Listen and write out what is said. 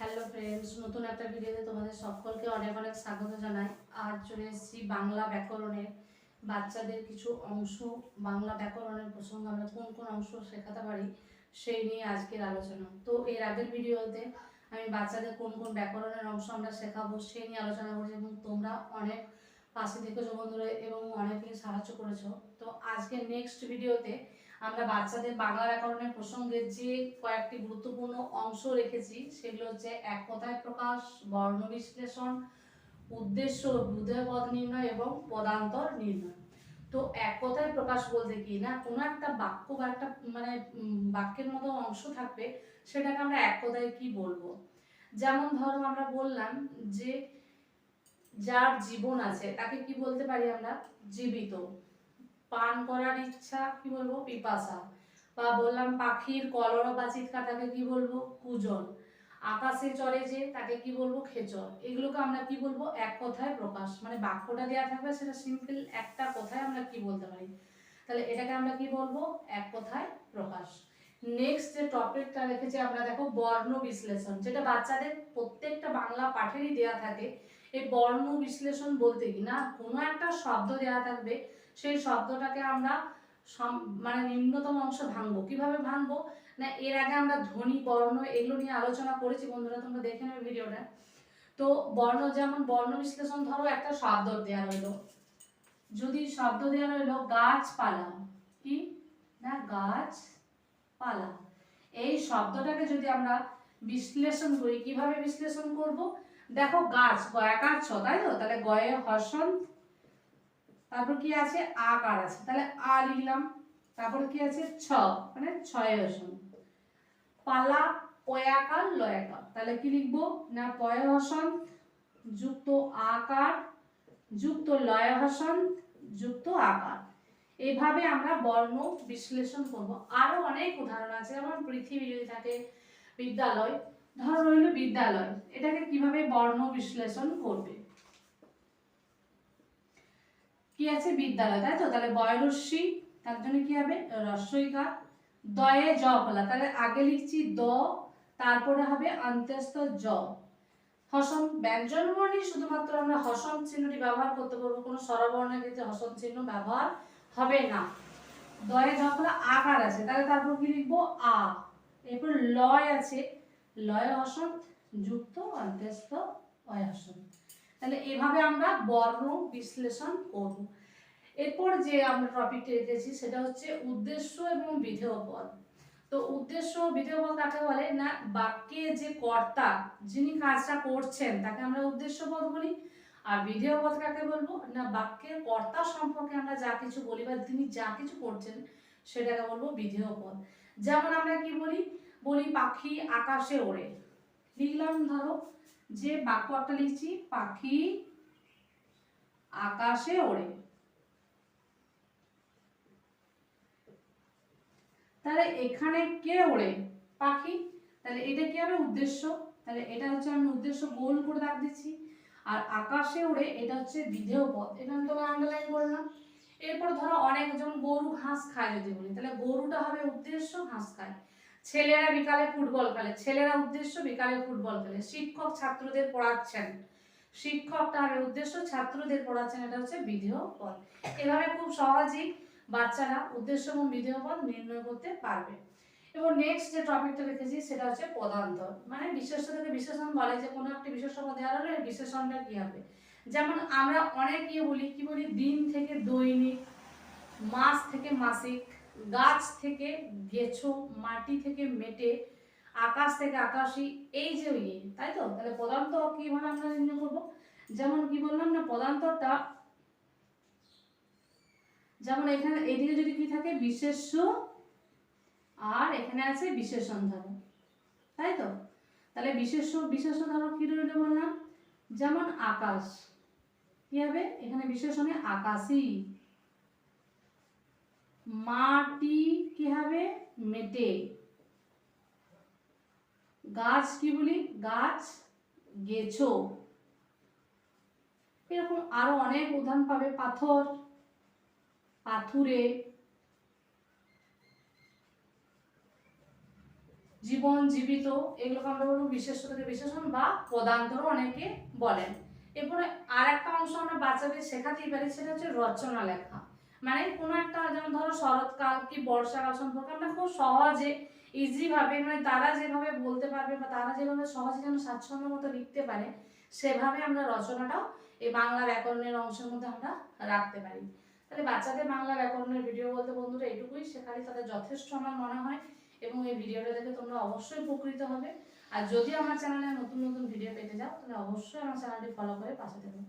Hello friends নতুন একটা ভিডিওতে তোমাদের সকলকে অনেক অনেক স্বাগত জানাই। আজ চলে এসেছি বাংলা ব্যাকরণের বাচ্চাদের কিছু অংশ, বাংলা ব্যাকরণের প্রসঙ্গে আমরা কোন কোন অংশ শেখাতে পারি সেই নিয়ে আজকের আলোচনা। তো এর আগের ভিডিওতে আমি বাচ্চাদের কোন কোন ব্যাকরণের অংশ আমরা শেখাবো সেই নিয়ে আলোচনা করেছি এবং তোমরা অনেক পাশে থেকেছো বন্ধুরা এবং অনেকেই সাহায্য করেছ। তো আজকে নেক্সট ভিডিওতে আমরা বাচ্চাদের বাংলা ব্যাকরণের প্রসঙ্গে যে কয়েকটি গুরুত্বপূর্ণ অংশ রেখেছি, সেগুলো হচ্ছে এক কথায় প্রকাশ, বর্ণ বিশ্লেষণ, উদ্দেশ্য বুধেপদ নির্ণয় এবং পদান্তর নির্ণয়। তো এক কথায় প্রকাশ বলতে কি না, কোনো একটা বাক্য বা একটা মানে বাক্যের মতো অংশ থাকবে, সেটাকে আমরা এক কথায় কি বলব? যেমন ধরো আমরা বললাম যে, যার জীবন আছে, তাকে কি বলতে পারি আমরা? জীবিত। পান করার ইচ্ছা, কি বলব? পিপাসা। বা বললাম পাখির কলরব বা চিৎকার তাকে কি বলব? কুজন আকাশে চড়ে যে তাকে কি বলব? খেচর। এগুলোকে আমরা কি বলব? এক কথায় প্রকাশ। মানে বাক্যটা দেওয়া থাকবে সেটা সিম্পল একটা কথায় আমরা কি বলতে পারি? তাহলে এটাকে আমরা কি বলব? এক কথায় প্রকাশ। নেক্সট যে টপিকটা রেখেছি আমরা দেখো বর্ণ বিশ্লেষণ। যেটা বাচ্চাদের প্রত্যেকটা বাংলা পাঠেরই দেওয়া থাকে। এই বর্ণ বিশ্লেষণ বলতে কি? না, কোনো একটা শব্দ দেওয়া থাকবে সেই শব্দটাকে আমরা মানে নিম্নতম অংশ ভাঙবো। কীভাবে ভাঙবো? না, এর আগে আমরা ধ্বনি, বর্ণ এগুলো নিয়ে আলোচনা করেছি। বন্ধুরা, তোমরা দেখে নেবে ভিডিওটা। তো বর্ণ, যেমন বর্ণ বিশ্লেষণ, ধরো একটা শব্দ দেওয়া রইল। যদি শব্দ দেওয়া রইল, গাছপালা, কি? না গাছ পালা এই শব্দটাকে যদি আমরা বিশ্লেষণ করি, কীভাবে বিশ্লেষণ করব? দেখো, গাছ গয়াকার ছ তাই তো? তাহলে গয়ে হর্ষণ তারপর কি আছে? আকার আছে। তাহলে আ লিখলাম। তারপর কি আছে? ছ। মানে ছয় হর্ষণ পালা, পয়াকার, লয়াকার। তাহলে কি লিখব? না পয় হর্ষণ যুক্ত আকার, যুক্ত লয় হর্ষণ যুক্ত আকার। এইভাবে আমরা বর্ণ বিশ্লেষণ করব। আরও অনেক উদাহরণ আছে। যেমন পৃথিবী যদি থাকে, বিদ্যালয়। ধর রইল বিদ্যালয়। এটাকে কীভাবে বর্ণ বিশ্লেষণ করবে? কি আছে? বিদ্যালয়, তাই তো? তাহলে বয়রস্যি তার জন্য কি হবে? রস্বইকা দয়ে জ ফলা তাহলে আগে লিখছি দ, তারপরে হবে অন্ত্যস্ত জ। হসম ব্যঞ্জন বর্ণে শুধুমাত্র আমরা হসম চিহ্নটি ব্যবহার করতে পারব। কোনো স্বরবর্ণের ক্ষেত্রে হসম চিহ্ন ব্যবহার হবে না। দয়ে জ ফলা আকার আছে। তাহলে তারপর কি লিখব? আ। এরপর লয় আছে। লয় হসন যুক্ত অন্ত্যস্ত অয় হসন তাহলে এভাবে আমরা বর্ণ বিশ্লেষণ করব। এরপর যে আমরা টপিকটা রেখেছি, সেটা হচ্ছে উদ্দেশ্য এবং বিধেয় পদ তো উদ্দেশ্য বিধেয় পদ কাকে বলে? না, বাক্যে যে কর্তা, যিনি কাজটা করছেন, তাকে আমরা উদ্দেশ্য পদ বলি। আর বিধেয় পদ কাকে বলব? না বাক্যের কর্তা সম্পর্কে আমরা যা কিছু বলি বা তিনি যা কিছু করছেন, সেটাকে বলব বিধেয় পদ যেমন আমরা কি বলি? বলি পাখি আকাশে ওড়ে। লিখলাম ধরো যে বাক্য একটা লিখছি, পাখি আকাশে ওড়ে। তাহলে এখানে কে ওড়ে? পাখি। তাহলে এটা কি হবে উদ্দেশ্য? তাহলে এটা হচ্ছে আমি উদ্দেশ্য গোল করে দাগ দিচ্ছি। আর আকাশে ওড়ে, এটা হচ্ছে বিধেয় পদ এটা আমি তোমার আন্ডারলাইন করলাম এরপর ধরো অনেক যেমন গরু ঘাস খায় যদি বলি, তাহলে গরুটা হবে উদ্দেশ্য ঘাস খায়। ছেলেরা বিকালে ফুটবল খেলে, ছেলেরা উদ্দেশ্য বিকালে ফুটবল খেলে। শিক্ষক ছাত্রদের পড়াচ্ছেন। শিক্ষকটা হবে উদ্দেশ্য ছাত্রদের পড়াচ্ছেন, এটা হচ্ছে বিধেয় পদ। এভাবে খুব সহজেই বাচ্চারা উদ্দেশ্য এবং বিধেয় পদ নির্ণয় করতে পারবে। এবং নেক্সট যে টপিকটা রেখেছি, সেটা হচ্ছে পদান্তর মানে বিশেষ্য থেকে বিশেষণ বলে যে কোনো একটি বিশেষ্য দেওয়া হলে বিশেষণটা কী হবে? যেমন আমরা অনেক ইয়ে বলি, কি বলি, দিন থেকে দৈনিক, মাস থেকে মাসিক গাছ থেকে গেছো, মাটি থেকে মেটে, আকাশ থেকে আকাশী, এই যে ইয়ে তাই তো? তাহলে পদান্ত কীভাবে আমরা নির্ণয় করব? যেমন কি বললাম না পদান্তরটা যেমন এখানে, এদিকে যদি কি থাকে, বিশেষ্য, আর এখানে আছে বিশেষণ ধরো তাই তো? তাহলে বিশেষ্য বিশেষ্য ধরো কি রইল বললাম? যেমন আকাশ, কি হবে? এখানে বিশেষণে আকাশী মাটি কি হবে? মেটে। গাছ কি বলি? গাছ গেছো। এরকম আরও অনেক উদাহরণ পাবে। পাথর, পাথুরে। জীবন, জীবিত, এগুলোকে আমরা বলব বিশেষ্য থেকে বিশেষণ বা পদান্তরও অনেকে বলেন। এরপরে আর একটা অংশ আমরা বাচ্চাদের শেখাতেই পারি, সেটা হচ্ছে রচনা লেখা। মানে কোনো একটা যেমন ধরো শরৎকাল কি বর্ষাকাল সম্পর্কে আমরা খুব সহজে ইজিভাবে মানে তারা যেভাবে বলতে পারবে বা তারা যেভাবে সহজে যেন স্বাচ্ছন্দ্য মতো লিখতে পারে, সেভাবে আমরা রচনাটাও এই বাংলা ব্যাকরণের অংশের মধ্যে আমরা রাখতে পারি। তাহলে বাচ্চাদের বাংলা ব্যাকরণের ভিডিও বলতে বন্ধুরা এটুকুই শেখালে তাদের যথেষ্ট আমার মনে হয় এবং এই ভিডিওটা দেখে তোমরা অবশ্যই উপকৃত হবে। আর যদি আমার চ্যানেলে নতুন নতুন ভিডিও পেতে যাও তাহলে অবশ্যই আমার চ্যানেলটি ফলো করে পাশে দেবে